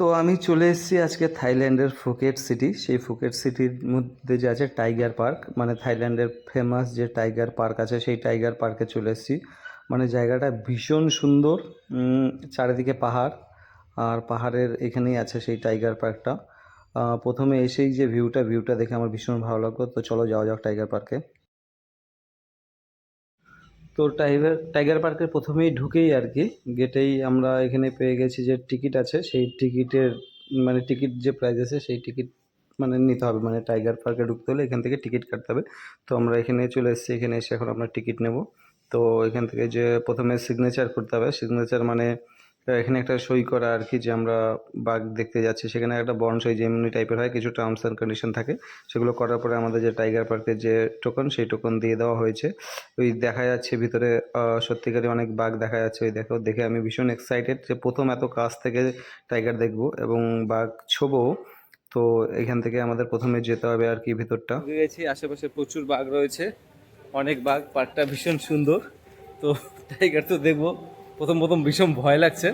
তো আমি চলে এসেছি আজকে থাইল্যান্ডের ফুকেট সিটি। সেই ফুকেট সিটির মধ্যে যে আছে টাইগার পার্ক মানে থাইল্যান্ডের ফেমাস যে টাইগার পার্ক আছে, সেই টাইগার পার্কে চলে এসেছি। মানে জায়গাটা ভীষণ সুন্দর চারিদিকে পাহাড়, আর পাহাড়ের এখানেই আছে সেই টাইগার পার্কটা। প্রথমে এসেই যে ভিউটা ভিউটা দেখে আমার ভীষণ ভালো লাগল। তো চলো যাওয়া যাক টাইগার পার্কে। তো টাইগার টাইগার পার্কের প্রথমেই ঢুকেই আর কি, গেটেই আমরা এখানে পেয়ে গেছি যে টিকিট আছে, সেই টিকিটের মানে টিকিট যে প্রাইস আছে সেই টিকিট মানে নিতে হবে মানে টাইগার পার্কে ঢুকতে হলে এখান থেকে টিকিট কাটতে হবে। তো আমরা এখানে চলে এসেছি, এখানে এসে এখন আমরা টিকিট নেব। তো এখান থেকে যে প্রথমে সিগনেচার করতে হবে সিগনেচার মানে এখানে একটা সই করা আর কি যে আমরা বাঘ দেখতে যাচ্ছি। সেখানে একটা বন সই যেমনি টাইপের হয় কিছু টার্মস অ্যান্ড কন্ডিশন থাকে। সেগুলো করার পরে আমাদের যে টাইগার পার্কের যে টোকন সেই টোকন দিয়ে দেওয়া হয়েছে। ওই দেখা যাচ্ছে ভিতরে সত্যিকারই অনেক বাঘ দেখা যাচ্ছে ওই দেখো। দেখে আমি ভীষণ এক্সাইটেড যে প্রথম এত কাছ থেকে টাইগার দেখব এবং বাঘ ছোবো। তো এখান থেকে আমাদের প্রথমে যেতে হবে আর কি ভিতরটা। গেছি, আশেপাশে প্রচুর বাঘ রয়েছে। অনেক বাঘ পার্কটা ভীষণ সুন্দর। তো টাইগার তো দেখব। প্রথম প্রথম ভীষণ ভয় লাগছে।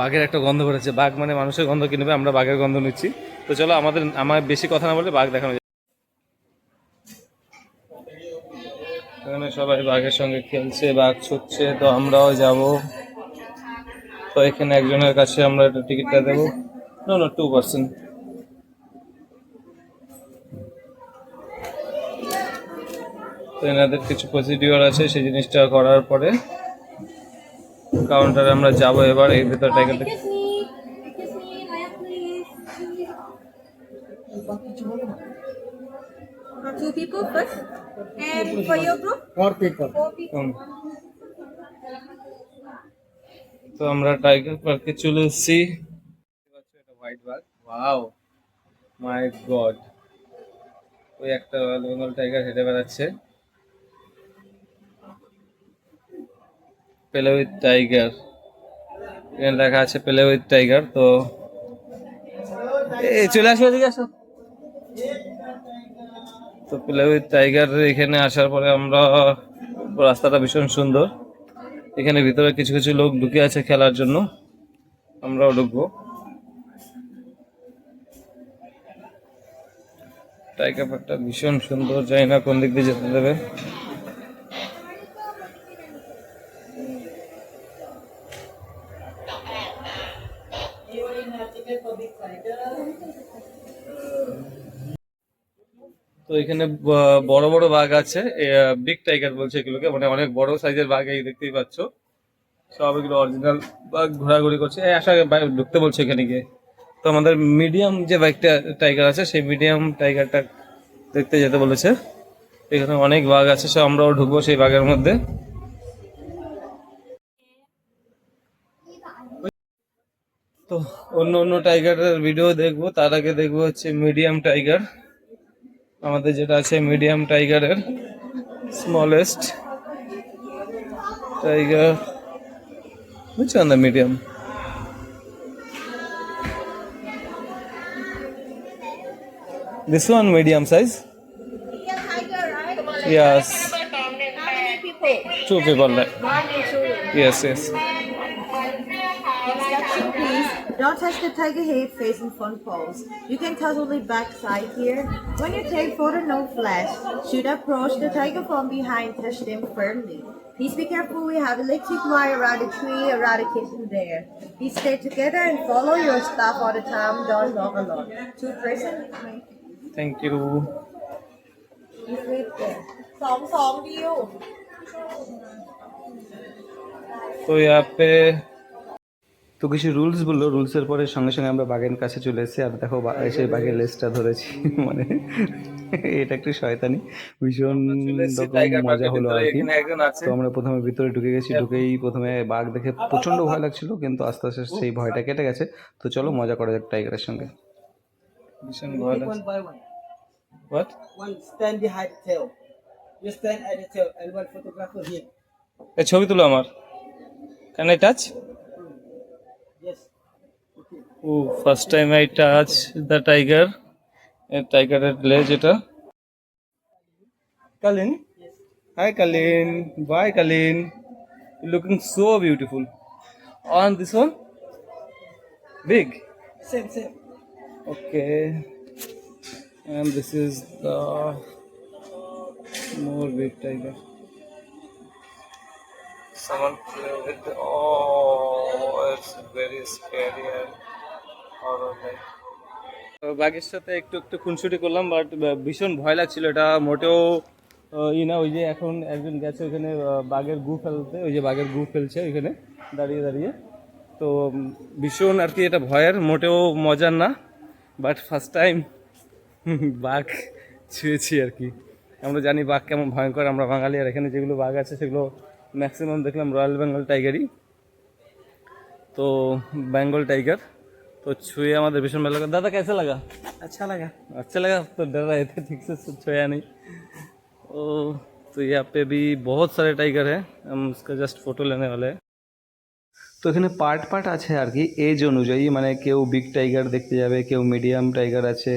বাঘের একটা গন্ধ বেরোচ্ছে। বাঘ মানে মানুষের গন্ধ কিনবে আমরা বাঘের গন্ধ নিচ্ছি। তো চলো, আমাদের আমার বেশি কথা না বলে বাঘ দেখানো। এখানে সবাই বাঘের সঙ্গে খেলছে, বাঘ ছুটছে, তো আমরাও যাব। তো এখানে একজনের কাছে আমরা একটা টিকিটটা দেবো। না নো টু পার্সেন্ট এনাদের কিছু প্রসিডিওর আছে সেই জিনিসটা করার পরে কাউন্টারে আমরা যাব এবার এই ভেতর tiger Kiss me. Kiss me. Layak, please. For two people first. And for your group? Four people. তো আমরা টাইগার পার্কে চলে এসেছি হোয়াইট বাগ ওয়াও মাই গড ওই একটা বেঙ্গল টাইগার হেঁটে বেড়াচ্ছে পেলে উইথ টাইগার এখানে লেখা আছে পেলে উইথ টাইগার তো চলে আসো এদিকে আসো। তো পেলে উইথ টাইগার এখানে আসার পরে আমরা, রাস্তাটা ভীষণ সুন্দর। এখানে ভিতরে কিছু কিছু লোক ঢুকে আছে খেলার জন্য। আমরাও ঢুকবো। টাইগার পার্কটা ভীষণ সুন্দর, জানি না কোন দিক দিয়ে যেতে দেবে। তো এখানে বড় বড় বাঘ আছে। বিগ টাইগার বলছে এগুলোকে। মানে অনেক বড় সাইজের বাঘ এই দেখতেই পাচ্ছ। সব এগুলো অরিজিনাল বাঘ ঘোরাঘুরি করছে। আসা ঢুকতে বলছে এখানে গিয়ে। তো আমাদের মিডিয়াম যে বাইকটা টাইগার আছে, সেই মিডিয়াম টাইগারটা দেখতে যেতে বলেছে। এখানে অনেক বাঘ আছে, সে আমরাও ঢুকবো সেই বাঘের মধ্যে। তো অন্য অন্য টাইগারের ভিডিও দেখব। তার আগে দেখব হচ্ছে মিডিয়াম টাইগার আমাদের যেটা আছে মিডিয়াম টাইগারের স্মলেস্ট টাইগার বুঝছ না medium this one medium size yes two people yes yes Now touch the tiger head facing front pose. You can totally backside here. When you take photo no flash, should approach the tiger from behind, touch them firmly. Please be careful, we have electric wire around the tree, around the kitchen there. Please stay together and follow your staff all the time, don't walk alone. Two person. Thank you. He's with there. Song, song, view. So, yeah, তো কিছু rules বলল। রুলসের পরে সঙ্গে সঙ্গে আমরা বাঘের কাছে চলে এসেছি আর দেখো সেই বাঘের লেজটা ধরেছি। মানে এটা একটু শয়তানি। ভীষণ রকম মজা হলো আর কি। এখানে একজন আছে। তো আমরা প্রথমে ভিতরে ঢুকে গেছি। ঢুকেই প্রথমে বাঘ দেখে প্রচণ্ড ভয় লাগছিল কিন্তু আস্তে আস্তে সেই ভয়টা কেটে গেছে। তো চলো মজা করা যাক টাইগারের সঙ্গে। ভীষণ ভয় লাগছে. What? One stand behind tail. You stand at the tail and one photographer here. এই ছবি তুলো আমার। Can I touch. First time I touch the tiger. A tiger at it. Kalin. Hi Kalin. Bye Kalin. Looking so beautiful. On this one? Big. Same, same. Okay. And this is the more big tiger. Someone play with oh it's very scary বাঘের সাথে একটু একটু খুনসুটি করলাম but ভীষণ ভয় লাগছিল। এটা মোটেও ই না, ওই যে এখন একজন গেছে ওইখানে বাঘের গু ফেলতে, ওই যে বাঘের গু ফেলছে ওইখানে, দাঁড়িয়ে দাঁড়িয়ে। তো ভীষণ আর কি এটা ভয়ের, মোটেও মজার না বাট ফার্স্ট টাইম বাঘ ছুঁয়েছি আর কি। আমরা জানি বাঘ কেমন ভয়ঙ্কর, আমরা বাঙালি, আর এখানে যেগুলো বাঘ আছে সেগুলো ম্যাক্সিমাম দেখলাম রয়্যাল বেঙ্গল টাইগারই তো বেঙ্গল টাইগার तो छुए हमारे भीषण मेला लगा। दादा कैसे लगा? अच्छा लगा। अच्छा लगा? तो डर रहे थे ठीक से छुया नहीं। ओ तो यहाँ पे भी बहुत सारे टाइगर हैं। हम उसका जस्ट फ़ोटो लेने वाले हैं। তো এখানে পার্ট পার্ট আছে আর কি এজ অনুযায়ী মানে কেউ বিগ টাইগার দেখতে যাবে, কেউ মিডিয়াম টাইগার আছে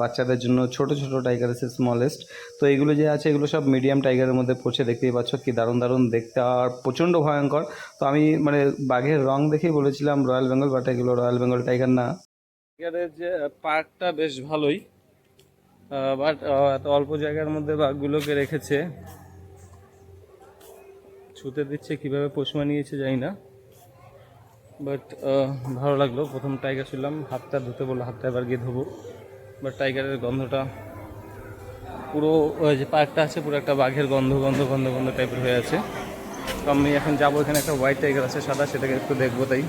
বাচ্চাদের জন্য ছোট ছোট টাইগার আছে স্মলেস্ট তো এগুলো যে আছে, এগুলো সব মিডিয়াম টাইগারের মধ্যে পড়ছে, দেখতেই পাচ্ছ কি দারুণ দারুণ দেখতে, আর প্রচণ্ড ভয়ঙ্কর। তো আমি মানে বাঘের রং দেখেই বলেছিলাম রয়্যাল বেঙ্গল বাট এগুলো রয়্যাল বেঙ্গল টাইগার না। টাইগারের যে পার্কটা বেশ ভালোই বাট এত অল্প জায়গার মধ্যে বাঘগুলোকে রেখেছে। ছুতে দিচ্ছে, কীভাবে পোষ মানিয়েছে জানি না। বাট ভালো লাগল। প্রথম টাইগার ছিলাম, হাতটা ধুতে বলল, হাতটা এবার গিয়ে ধোবো। বাট টাইগারের গন্ধটা পুরো যে পার্কটা আছে, পুরো একটা বাঘের গন্ধ গন্ধ গন্ধ গন্ধ টাইপের হয়ে আছে। তো আমি এখন যাব, এখানে একটা হোয়াইট টাইগার আছে, সাদা, সেটাকে একটু দেখব তাই।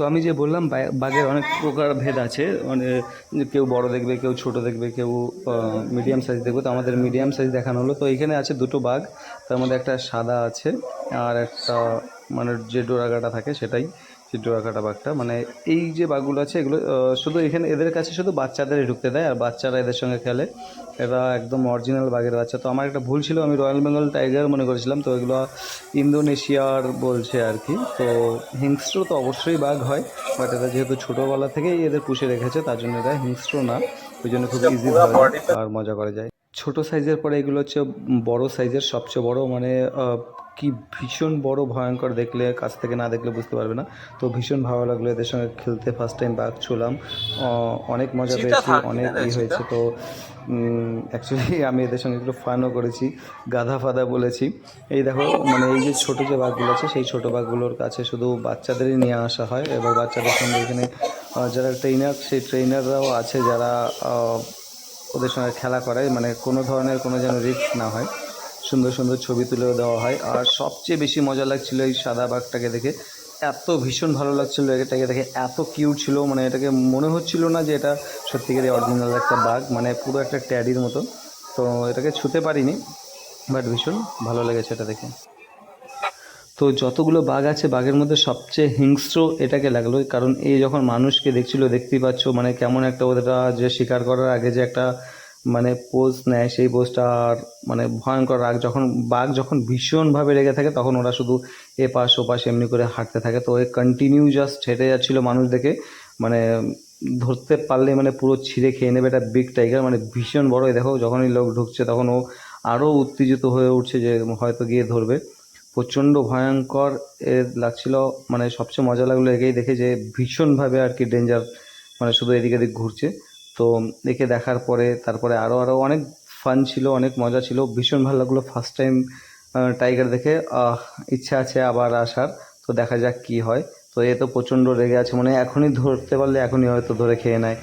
তো আমি যে বললাম বাঘের অনেক প্রকার ভেদ আছে। মানে কেউ বড় দেখবে, কেউ ছোট দেখবে, কেউ মিডিয়াম সাইজ দেখবে। তো আমাদের মিডিয়াম সাইজ দেখানো হলো। তো এখানে আছে দুটো বাঘ। তার মধ্যে একটা সাদা আছে, আর একটা মানে যে ডোরাগাটা থাকে সেটাই। যে ডোরাকাটা বাঘটা মানে এই যে বাঘগুলো আছে এগুলো শুধু এখানে এদের কাছে শুধু বাচ্চাদেরই ঢুকতে দেয় আর বাচ্চারা এদের সঙ্গে খেলে। এরা একদম অরিজিনাল বাঘের বাচ্চা। তো আমার একটা ভুল ছিল আমি রয়্যাল বেঙ্গল টাইগার মনে করেছিলাম তো এগুলো ইন্দোনেশিয়ার বলছে আর কি। তো হিংস্র তো অবশ্যই বাঘ হয় বাট এরা যেহেতু ছোটোবেলা থেকেই এদের পুষে রেখেছে তার জন্য এরা হিংস্র না। ওই জন্য খুব ইজি আর মজা করা যায়। ছোট সাইজের পরে এগুলো হচ্ছে বড় সাইজের সবচেয়ে বড় মানে কি ভীষণ বড় ভয়ঙ্কর দেখলে কাছ থেকে না দেখলে বুঝতে পারবে না। তো ভীষণ ভালো লাগল এদের সঙ্গে খেলতে ফার্স্ট টাইম বাঘ ছুলাম। অনেক মজা পেয়েছি অনেক ই হয়েছে তো অ্যাকচুয়ালি আমি এদের সঙ্গে একটু ফানও করেছি গাধা ফাদা বলেছি। এই দেখো মানে এই যে ছোটো যে বাঘগুলো আছে সেই ছোটো বাঘগুলোর কাছে শুধু বাচ্চাদেরই নিয়ে আসা হয়। এবার বাচ্চাদের সঙ্গে এখানে যারা ট্রেনার সেই ট্রেনাররাও আছে যারা ওদের সঙ্গে খেলা করায় মানে কোনো ধরনের কোনো যেন রিস্ক না হয়। সুন্দর সুন্দর ছবি তুলেও দেওয়া হয়। আর সবচেয়ে বেশি মজা লাগছিল এই সাদা বাঘটাকে দেখে। এত ভীষণ ভালো লাগছিল এটাকে দেখে। এত কিউট ছিল মানে এটাকে মনে হচ্ছিল না যে এটা সত্যিকারই অরিজিনাল একটা বাঘ মানে পুরো একটা ট্যাডির মতো। তো এটাকে ছুতে পারিনি বাট ভীষণ ভালো লেগেছে এটা দেখে। তো যতগুলো বাঘ আছে, বাঘের মধ্যে সবচেয়ে হিংস্র এটাকে লাগল, কারণ এই যখন মানুষকে দেখছিল, দেখতেই পাচ্ছ মানে কেমন একটা ওরা যে শিকার করার আগে যে একটা মানে পোজ নেয়, সেই পোজটা আর মানে ভয়ঙ্কর রাগ, যখন বাঘ যখন ভীষণভাবে রেগে থাকে তখন ওরা শুধু এপাশ ওপাশ এমনি করে হাঁটতে থাকে। তো ওই কন্টিনিউ জাস্ট হেঁটে যাচ্ছিল মানুষ দেখে মানে ধরতে পারলে মানে পুরো ছিঁড়ে খেয়ে নেবে এটা বিগ টাইগার মানে ভীষণ বড়। দেখো যখনই লোক ঢুকছে তখন ও আরও উত্তেজিত হয়ে উঠছে যে হয়তো গিয়ে ধরবে। প্রচণ্ড ভয়ঙ্কর এ লাগছিল মানে সবচেয়ে মজা লাগল একেই দেখে যে ভীষণভাবে আর কি ডেঞ্জার মানে শুধু এদিক এদিক ঘুরছে। তো একে দেখার পরে তারপরে আরও আরও অনেক ফান ছিল, অনেক মজা ছিল। ভীষণ ভালো লাগল ফার্স্ট টাইম টাইগার দেখে। ইচ্ছা আছে আবার আসার। তো দেখা যাক কি হয়। তো এ তো প্রচণ্ড রেগে আছে। মানে এখনই ধরতে পারলে এখনই হয়তো ধরে খেয়ে নেয়।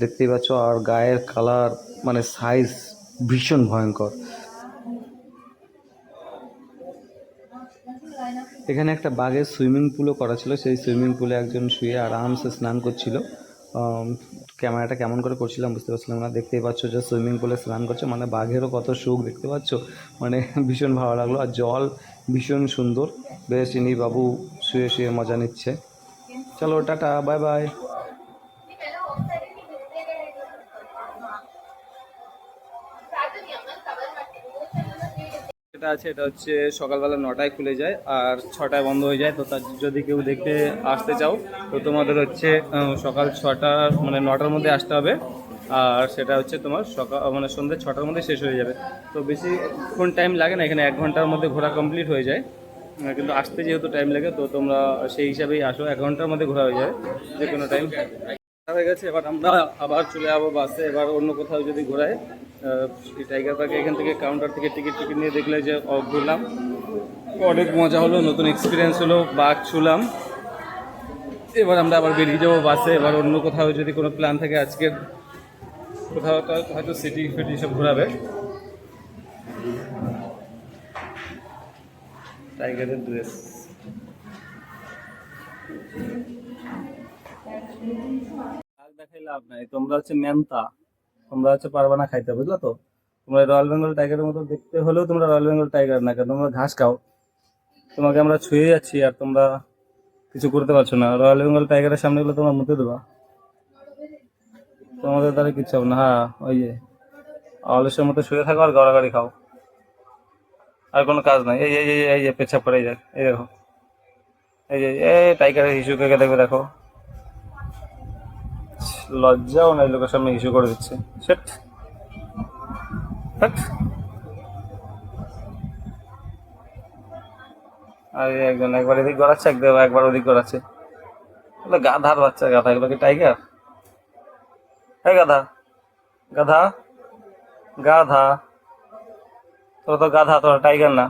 দেখতেই পাচ্ছ, আর গায়ের কালার মানে সাইজ ভীষণ ভয়ঙ্কর। এখানে একটা বাঘের সুইমিং পুলও করা ছিল। সেই সুইমিং পুলে একজন শুয়ে আরামসে স্নান করছিল। ক্যামেরাটা কেমন করে করছিলাম বুঝতে পারছিলাম না। দেখতেই পাচ্ছ যে সুইমিং পুলে স্নান করছে মানে বাঘেরও কত সুখ দেখতে পাচ্ছ? মানে ভীষণ ভালো লাগল। আর জল ভীষণ সুন্দর। বেশ ইনি বাবু শুয়ে শুয়ে মজা নিচ্ছে। চলো, টাটা, বাই বাই। যেটা আছে, এটা হচ্ছে সকালবেলা নটায় খুলে যায় আর ছটায় বন্ধ হয়ে যায়। তো তার যদি কেউ দেখতে আসতে চাও, তো তোমাদের হচ্ছে সকাল ছটা মানে নটার মধ্যে আসতে হবে। আর সেটা হচ্ছে তোমার সকাল মানে সন্ধ্যে ছটার মধ্যে শেষ হয়ে যাবে। তো বেশিক্ষণ টাইম লাগে না, এখানে এক ঘণ্টার মধ্যে ঘোরা কমপ্লিট হয়ে যায়। কিন্তু আসতে যেহেতু টাইম লাগে, তো তোমরা সেই হিসাবেই আসো, এক ঘণ্টার মধ্যে ঘোরা হয়ে যায় যে কোনো টাইম হয়ে গেছে, এবার আমরা আবার চলে যাব বাসে, এবার অন্য কোথাও যদি ঘোরায় টাইগার পার্কে এখান থেকে কাউন্টার থেকে টিকিট টিকিট নিয়ে দেখলে যে ঘুরলাম। অনেক মজা হলো, নতুন এক্সপিরিয়েন্স হলো, বাঘ ছুলাম। এবার আমরা আবার বেরিয়ে যাব বাসে, এবার অন্য কোথাও যদি কোনো প্ল্যান থাকে আজকের, কোথাও হয়তো সিটি ফিটি সব ঘোরাবে। টাইগারের ড্রেস দেখাই লাভ নাই, তোমরা হচ্ছে মেনতা তোমরা হচ্ছে পারবে না খাইতে, বুঝলো তো? তোমরা রয়্যাল বেঙ্গল টাইগারের মতো দেখতে হলেও তোমরা রয়্যাল বেঙ্গল টাইগার না কেন তোমরা ঘাস খাও। তোমাকে আমরা ছুঁয়ে যাচ্ছি আর তোমরা কিছু করতে পারছ না। রয়্যাল বেঙ্গল টাইগারের সামনে গেলে তোমরা মুতে দেবা। তোমাদের দ্বারা কিচ্ছু হবে না হ্যাঁ ওই যে। অলসের মতো শুয়ে থাকো আর গড়াগড়ি খাও। আর কোনো কাজ নাই। এই এই এই পেছাপ করে, এই দেখ, এই দেখো। এই যে, এই টাইগারের হিসুকে দেখবে, দেখো। লজ্জাও নাই লোকের সামনে ইস্যু করে দিচ্ছে। সেট আর একজন একবার এদিক গড়াচ্ছে, একদম একবার ওদিক গড়াচ্ছে। এগুলো গাধার বাচ্চা, গাধা। এগুলো কি টাইগার এই গাধা। গাধা? গাধা। তোরা তো গাধা, তোরা টাইগার না।